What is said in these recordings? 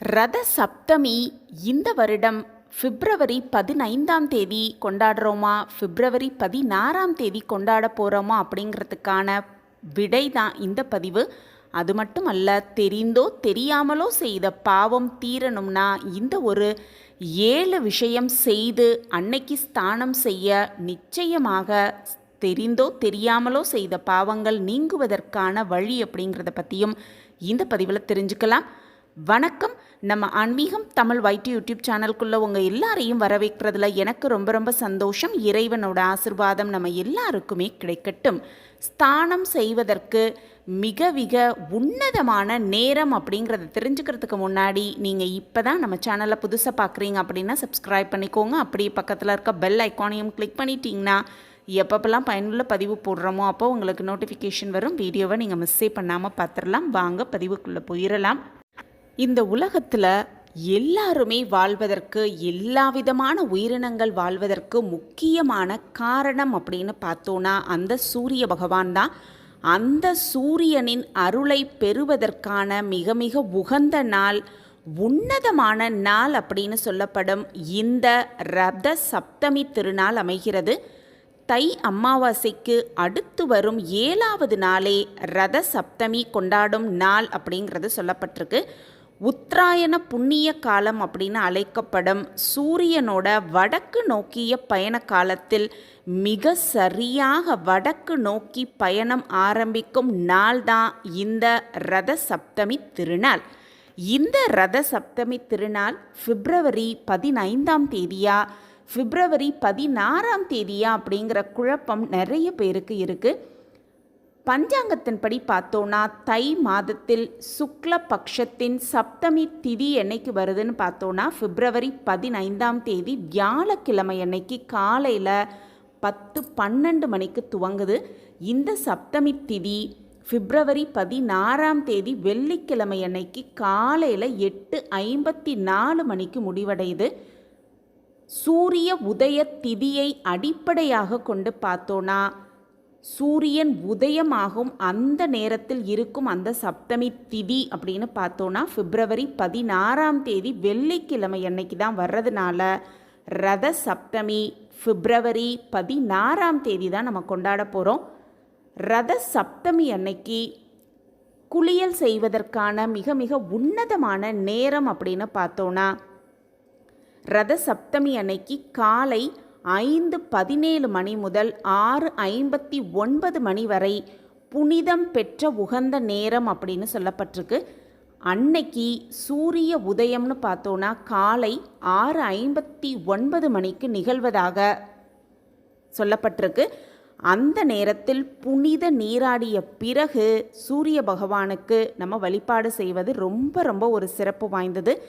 ரத சப்தமி இந்த வருடம் பிப்ரவரி பதினைந்தாம் தேதி கொண்டாடுறோமா? பிப்ரவரி பதினாறாம் தேதி கொண்டாட போகிறோமா அப்படிங்கிறதுக்கான விடை தான் இந்த பதிவு. அது மட்டும் அல்ல தெரிந்தோ தெரியாமலோ செய்த பாவம் தீரணும்னா இந்த ஒரு ஏழு விஷயம் செய்து அன்னைக்கு ஸ்தானம் செய்ய நிச்சயமாக தெரிந்தோ தெரியாமலோ செய்த பாவங்கள் நீங்குவதற்கான வழி அப்படிங்கிறத பற்றியும் இந்த பதிவில் தெரிஞ்சுக்கலாம். வணக்கம் நம்ம ஆன்மீகம் தமிழ் வைட்டி யூடியூப் சேனல்குள்ளே உங்கள் எல்லாரையும் வரவேற்கிறதுல எனக்கு ரொம்ப ரொம்ப சந்தோஷம். இறைவனோட ஆசிர்வாதம் நம்ம எல்லாருக்குமே கிடைக்கட்டும். ஸ்தானம் செய்வதற்கு மிக மிக உன்னதமான நேரம் அப்படிங்கிறத தெரிஞ்சுக்கிறதுக்கு முன்னாடி நீங்கள் இப்போ தான் நம்ம சேனலை புதுசாக பார்க்குறீங்க அப்படின்னா சப்ஸ்கிரைப் பண்ணிக்கோங்க. அப்படியே பக்கத்தில் இருக்க பெல் ஐக்கானையும் கிளிக் பண்ணிட்டீங்கன்னா எப்பப்பெல்லாம் பயனுள்ள பதிவு போடுறோமோ அப்போ உங்களுக்கு நோட்டிஃபிகேஷன் வரும். வீடியோவை நீங்கள் மிஸ்ஸே பண்ணாமல் பார்த்துடலாம் வாங்க பதிவுக்குள்ளே போயிடலாம் இந்த உலகத்தில் எல்லாருமே வாழ்வதற்கு எல்லா விதமான உயிரினங்கள் வாழ்வதற்கு முக்கியமான காரணம் அப்படின்னு பார்த்தோன்னா அந்த சூரிய பகவான் தான். அந்த சூரியனின் அருளை பெறுவதற்கான மிக மிக உகந்த நாள் உன்னதமான நாள் அப்படின்னு சொல்லப்படும் இந்த ரத சப்தமி திருநாள் அமைகிறது. தை அமாவாசைக்கு அடுத்து வரும் ஏழாவது நாளே ரத சப்தமி கொண்டாடும் நாள் அப்படிங்கிறது சொல்லப்பட்டிருக்கு. உத்தராயண புண்ணிய காலம் அப்படின்னு அழைக்கப்படும் சூரியனோட வடக்கு நோக்கிய பயண காலத்தில் மிக சரியாக வடக்கு நோக்கி பயணம் ஆரம்பிக்கும் நாள் தான் இந்த ரத சப்தமி திருநாள். இந்த ரத சப்தமி திருநாள் பிப்ரவரி பதினைந்தாம் தேதியா? பிப்ரவரி பதினாறாம் தேதியா அப்படிங்கிற குழப்பம் நிறைய பேருக்கு இருக்குது பஞ்சாங்கத்தின்படி பார்த்தோன்னா தை மாதத்தில் சுக்ல பக்ஷத்தின் சப்தமி திதி என்னைக்கு வருதுன்னு பார்த்தோன்னா பிப்ரவரி பதினைந்தாம் தேதி வியாழக்கிழமை அன்னைக்கு காலையில் பத்து பன்னெண்டு மணிக்கு துவங்குது. இந்த சப்தமி திதி பிப்ரவரி பதினாறாம் தேதி வெள்ளிக்கிழமை அன்னைக்கு காலையில் எட்டு ஐம்பத்தி நாலு மணிக்கு முடிவடையுது. சூரிய உதய திதியை அடிப்படையாக கொண்டு பார்த்தோன்னா சூரியன் உதயமாகும் அந்த நேரத்தில் இருக்கும் அந்த சப்தமி திதி அப்படின்னு பார்த்தோன்னா பிப்ரவரி பதினாறாம் தேதி வெள்ளிக்கிழமை அன்னைக்கு தான் வர்றதுனால ரத சப்தமி பிப்ரவரி பதினாறாம் தேதி தான் நம்ம கொண்டாட போகிறோம் ரத சப்தமி அன்னைக்கு குளியல் செய்வதற்கான மிக மிக உன்னதமான நேரம் அப்படின்னு பார்த்தோன்னா ரத சப்தமி அன்னைக்கு காலை ஐந்து பதினேழு மணி முதல் ஆறு ஐம்பத்தி ஒன்பது மணி வரை புனிதம் பெற்ற உகந்த நேரம் அப்படின்னு சொல்லப்பட்டிருக்கு. அன்னைக்கு சூரிய உதயம்னு பார்த்தோன்னா காலை ஆறு ஐம்பத்தி ஒன்பது மணிக்கு நிகழ்வதாக சொல்லப்பட்டிருக்கு. அந்த நேரத்தில் புனித நீராடிய பிறகு சூரிய பகவானுக்கு நம்ம வழிபாடு செய்வது ரொம்ப ரொம்ப ஒரு சிறப்பு வாய்ந்தது.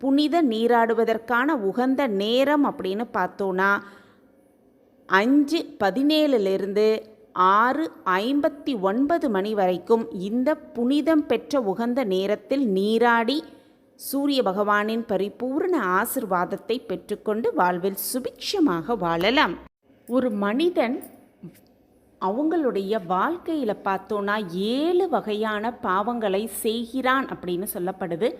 புனித நீராடுவதற்கான உகந்த நேரம் அப்படின்னு பார்த்தோன்னா அஞ்சு பதினேழுலேருந்து ஆறு ஐம்பத்தி ஒன்பது மணி வரைக்கும் இந்த புனிதம் பெற்ற உகந்த நேரத்தில் நீராடி சூரிய பகவானின் பரிபூர்ண ஆசிர்வாதத்தை பெற்றுக்கொண்டு வாழ்வில் சுபிக்ஷமாக வாழலாம். ஒரு மனிதன் அவங்களுடைய வாழ்க்கையில் பார்த்தோன்னா ஏழு வகையான பாவங்களை செய்கிறான் அப்படின்னு சொல்லப்படுது.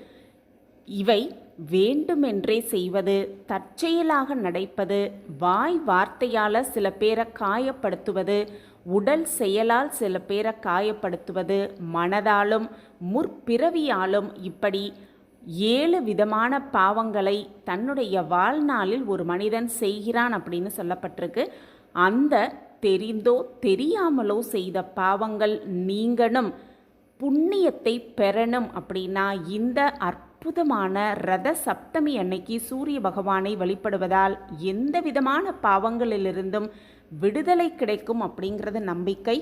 இவை வேண்டுமென்றே செய்வது தற்செயலாக நடப்பது வாய் வார்த்தையால் சில பேரை காயப்படுத்துவது உடல் செயலால் சில பேரை காயப்படுத்துவது மனதாலும் முற்பிறவியாலும் இப்படி ஏழு விதமான பாவங்களை தன்னுடைய வாழ்நாளில் ஒரு மனிதன் செய்கிறான் அப்படின்னு சொல்லப்பட்டிருக்கு. அந்த தெரிந்தோ தெரியாமலோ செய்த பாவங்கள் நீங்கணும் புண்ணியத்தை பெறணும் அப்படின்னா இந்த அற்ப அற்புதமான ரத சப்தமி அன்னைக்கு சூரிய பகவானை வழிபடுவதால் எந்த விதமான பாவங்களிலிருந்தும் விடுதலை கிடைக்கும் அப்படிங்கிறது நம்பிக்கை.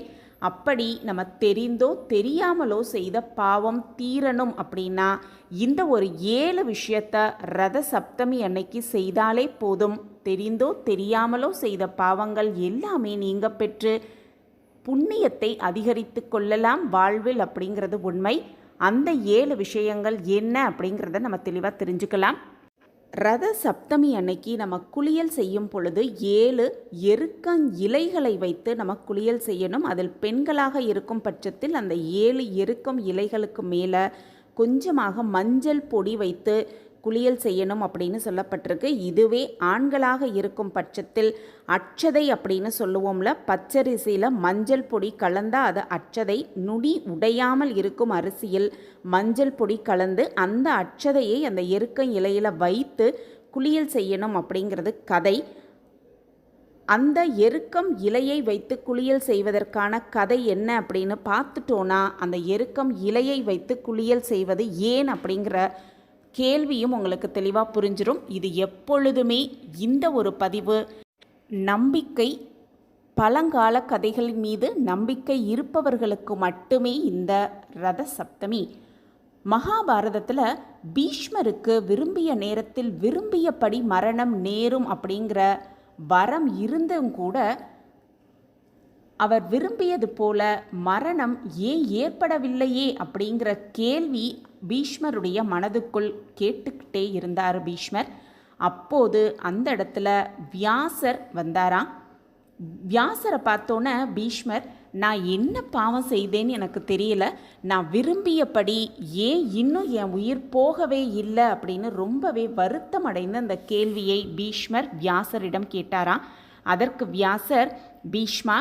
அப்படி நம்ம தெரிந்தோ தெரியாமலோ செய்த பாவம் தீரணும் அப்படின்னா இந்த ஒரு ஏழு விஷயத்த ரத சப்தமி அன்னைக்கு செய்தாலே போதும். தெரிந்தோ தெரியாமலோ செய்த பாவங்கள் எல்லாமே நீங்க பெற்று புண்ணியத்தை அதிகரித்து கொள்ளலாம் வாழ்வில் அப்படிங்கிறது உண்மை. அந்த ஏழு விஷயங்கள் என்ன அப்படிங்கிறத நம்ம தெளிவாக தெரிஞ்சுக்கலாம். ரத சப்தமி அன்னைக்கு நம்ம குளியல் செய்யும் பொழுது ஏழு எருக்கங் இலைகளை வைத்து நம்ம குளியல் செய்யணும். அதில் பெண்களாக இருக்கும் பட்சத்தில் அந்த ஏழு எருக்கம் இலைகளுக்கு மேலே கொஞ்சமாக மஞ்சள் பொடி வைத்து குளியல் செய்யணும் அப்படின்னு சொல்லப்பட்டிருக்கு. இதுவே ஆண்களாக இருக்கும் பட்சத்தில் அச்சதை அப்படின்னு சொல்லுவோம்ல. பச்சரிசியில் மஞ்சள் பொடி கலந்தால் அது அச்சதை நுடி உடையாமல் இருக்கும் அரிசியில் மஞ்சள் பொடி கலந்து அந்த அச்சதையை அந்த எருக்கம் இலையில் வைத்து குளியல் செய்யணும் அப்படிங்கிறது கதை. அந்த எருக்கம் இலையை வைத்து குளியல் செய்வதற்கான கதை என்ன அப்படின்னு பார்த்துட்டோன்னா அந்த எருக்கம் இலையை வைத்து குளியல் செய்வது ஏன் அப்படிங்கிற கேள்வியும் உங்களுக்கு தெளிவாக புரிஞ்சிடும் இது எப்பொழுதுமே இந்த ஒரு பதிவு. நம்பிக்கை பழங்கால கதைகள் மீது நம்பிக்கை இருப்பவர்களுக்கு மட்டுமே இந்த ரத சப்தமி. மகாபாரதத்தில் பீஷ்மருக்கு விரும்பிய நேரத்தில் விரும்பியபடி மரணம் நேரும் அப்படிங்கிற வரம் இருந்தும் கூட அவர் விரும்பியது போல மரணம் ஏன் ஏற்படவில்லையே அப்படிங்கிற கேள்வி பீஷ்மருடைய மனதுக்குள் கேட்டுக்கிட்டே இருந்தார் பீஷ்மர். அப்போது அந்த இடத்துல வியாசர் வந்தாராம். வியாசரை பார்த்தோன்னே பீஷ்மர் நான் என்ன பாவம் செய்தேன்னு எனக்கு தெரியல. நான் விரும்பியபடி ஏன் இன்னும் என் உயிர் போகவே இல்லை? அப்படின்னு ரொம்பவே வருத்தம் அடைந்த அந்த கேள்வியை பீஷ்மர் வியாசரிடம் கேட்டாராம். அதற்கு வியாசர் பீஷ்மா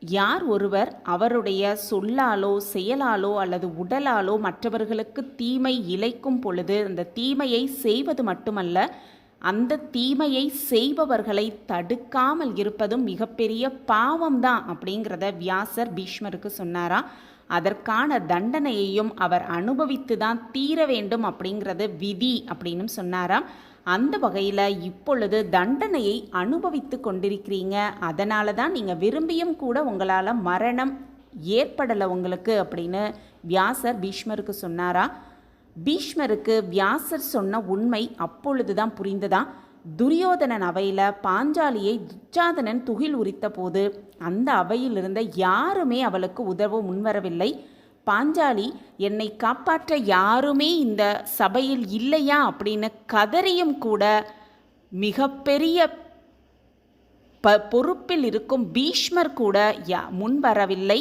யார் ஒருவர் அவருடைய சொல்லாலோ செயலாலோ அல்லது உடலாலோ மற்றவர்களுக்கு தீமை இழைக்கும் பொழுது அந்த தீமையை செய்வது மட்டுமல்ல அந்த தீமையை செய்பவர்களை தடுக்காமல் இருப்பதும் மிகப்பெரிய பாவம்தான் அப்படிங்கிறத வியாசர் பீஷ்மருக்கு சொன்னாரா? அதற்கான தண்டனையையும் அவர் அனுபவித்து தான் தீர வேண்டும் அப்படிங்கிறது விதி அப்படின்னு சொன்னாராம் அந்த வகையில் இப்பொழுது தண்டனையை அனுபவித்து கொண்டிருக்கிறீங்க. அதனால தான் நீங்கள் விரும்பியும் கூட உங்களால் மரணம் ஏற்படலை உங்களுக்கு அப்படின்னு வியாசர் பீஷ்மருக்கு சொன்னாரா? பீஷ்மருக்கு வியாசர் சொன்ன உண்மை அப்பொழுது தான் புரிந்ததா? துரியோதனன் அவையில் பாஞ்சாலியை துச்சாதனன் துகில் உரித்த போது அந்த அவையில் இருந்த யாருமே அவளுக்கு உதவ முன்வரவில்லை. பாஞ்சாலி என்னை காப்பாற்ற யாருமே இந்த சபையில் இல்லையா? அப்படின்னு கதறியும் கூட மிகப்பெரிய ப பொறுப்பில் இருக்கும் பீஷ்மர் கூட யா முன்வரவில்லை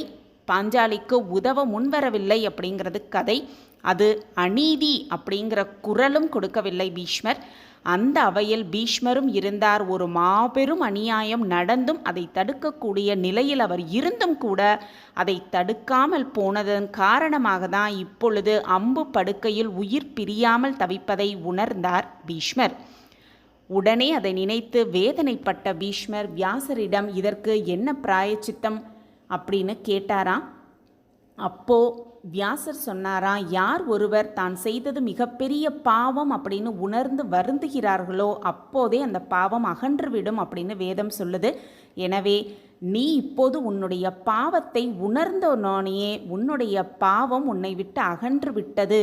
பாஞ்சாலிக்கு உதவ முன்வரவில்லை அப்படிங்கிறது கதை. அது அநீதி அப்படிங்கிற குரலும் கொடுக்கவில்லை பீஷ்மர். அந்த அவையில் பீஷ்மரும் இருந்தார். ஒரு மாபெரும் அநியாயம் நடந்தும் அதை தடுக்கக்கூடிய நிலையில் அவர் இருந்தும் கூட அதை தடுக்காமல் போனதன் காரணமாக தான் இப்பொழுது அம்பு படுக்கையில் உயிர் பிரியாமல் தவிப்பதை உணர்ந்தார் பீஷ்மர். உடனே அதை நினைத்து வேதனைப்பட்ட பீஷ்மர் வியாசரிடம் இதற்கு என்ன பிராயச்சித்தம்? அப்படின்னு கேட்டாராம். அப்போ வியாசர் சொன்னாரா யார் ஒருவர் தான் செய்தது மிகப்பெரிய பாவம் அப்படின்னு உணர்ந்து வருந்துகிறார்களோ அப்போதே அந்த பாவம் அகன்றுவிடும் அப்படின்னு வேதம் சொல்லுது. எனவே நீ இப்போது உன்னுடைய பாவத்தை உணர்ந்தோனே உன்னுடைய பாவம் உன்னை விட்டு அகன்று விட்டது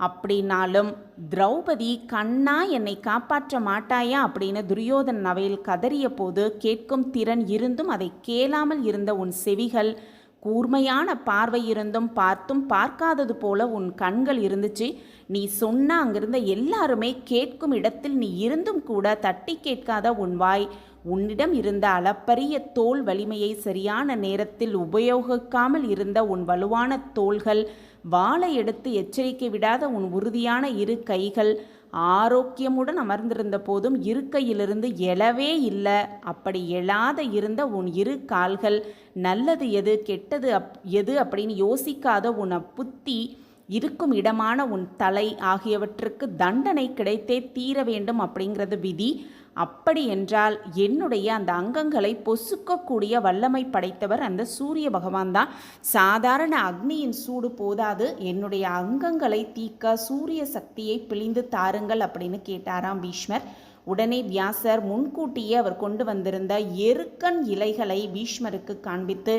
அப்படின்னாலும் திரௌபதி கண்ணா என்னை காப்பாற்ற மாட்டாயா? அப்படின்னு துரியோதன் அவையில் கதறிய போது கேட்கும் திறன் இருந்தும் அதை கேளாமல் இருந்த உன் செவிகள் கூர்மையான பார்வை இருந்தும் பார்த்தும் பார்க்காதது போல உன் கண்கள் இருந்துச்சு. நீ சொன்ன அங்கிருந்த எல்லாருமே கேட்கும் இடத்தில் நீ இருந்தும் கூட தட்டி கேட்காத உன் வாய். உன்னிடம் இருந்த அளப்பரிய தோல் வலிமையை சரியான நேரத்தில் உபயோகிக்காமல் இருந்த உன் வலுவான தோள்கள் வாளை எடுத்து எச்சரிக்கை விடாத உன் உறுதியான இரு கைகள் ஆரோக்கியமுடன் அமர்ந்திருந்த போதும் இருக்கையிலிருந்து எழவே இல்லை. அப்படி எழாத இருந்த உன் இரு கால்கள் நல்லது எது கெட்டது அப் எது அப்படின்னு யோசிக்காத உன் புத்தி இருக்கும் இடமான உன் தலை ஆகியவற்றுக்கு தண்டனை கிடைத்தே தீர வேண்டும் அப்படிங்கிறது விதி. அப்படி என்றால் என்னுடைய அந்த அங்கங்களை பொசுக்கக்கூடிய வல்லமை படைத்தவர் அந்த சூரிய பகவான் தான். சாதாரண அக்னியின் சூடு போதாது என்னுடைய அங்கங்களை தீக்க சூரிய சக்தியை பிழிந்து தாருங்கள் அப்படின்னு கேட்டாராம் பீஷ்மர். உடனே வியாசர் முன்கூட்டியே அவர் கொண்டு வந்திருந்த எருக்கன் இலைகளை பீஷ்மருக்கு காண்பித்து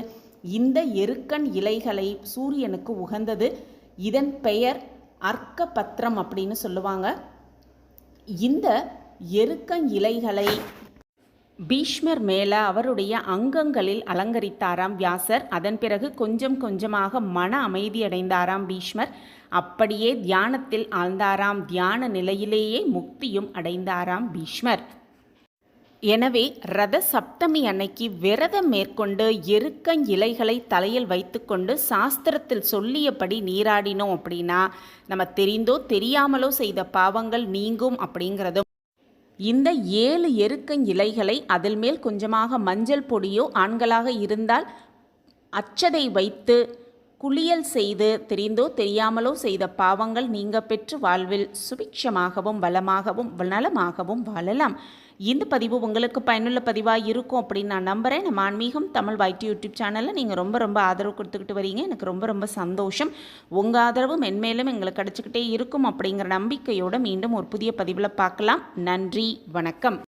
இந்த எருக்கன் இலைகளை சூரியனுக்கு உகந்தது இதன் பெயர் அர்க்க பத்திரம் அப்படின்னு சொல்லுவாங்க. இந்த எருக்கன் இலைகளை. பீஷ்மர் மேல அவருடைய அங்கங்களில் அலங்கரித்தாராம் வியாசர். அதன் பிறகு கொஞ்சம் கொஞ்சமாக மன அமைதியடைந்தாராம் பீஷ்மர். அப்படியே தியானத்தில் ஆழ்ந்தாராம். தியான நிலையிலேயே முக்தியும் அடைந்தாராம் பீஷ்மர். எனவே ரத சப்தமி அன்னைக்கு விரதம் மேற்கொண்டு எருக்கங் இலைகளை தலையில் வைத்துக்கொண்டு சாஸ்திரத்தில் சொல்லியபடி நீராடினோம் அப்படின்னா நம்ம தெரிந்தோ தெரியாமலோ செய்த பாவங்கள் நீங்கும் அப்படிங்கிறதும் இந்த ஏழு எருக்கங் இலைகளை அதில் மேல் கொஞ்சமாக மஞ்சள் பொடியோ ஆண்களாக இருந்தால் அச்சதை வைத்து குளியல் செய்து தெரிந்தோ தெரியாமலோ செய்த பாவங்கள் நீங்க பெற்று வாழ்வில் சுபிக்ஷமாகவும் வளமாகவும் நலமாகவும் வாழலாம். இந்த பதிவு உங்களுக்கு பயனுள்ள பதிவாக இருக்கும் அப்படின்னு நான் நம்புகிறேன் நம்ம ஆன்மீகம் தமிழ் வைட்டி யூடியூப் சேனலில் நீங்கள் ரொம்ப ரொம்ப ஆதரவு கொடுத்துக்கிட்டு வரீங்க. எனக்கு ரொம்ப ரொம்ப சந்தோஷம். உங்கள் ஆதரவு மென்மேலும் எங்களுக்கு கிடச்சிக்கிட்டே இருக்கும் அப்படிங்கிற நம்பிக்கையோடு மீண்டும் ஒரு புதிய பதிவில் பார்க்கலாம். நன்றி வணக்கம்.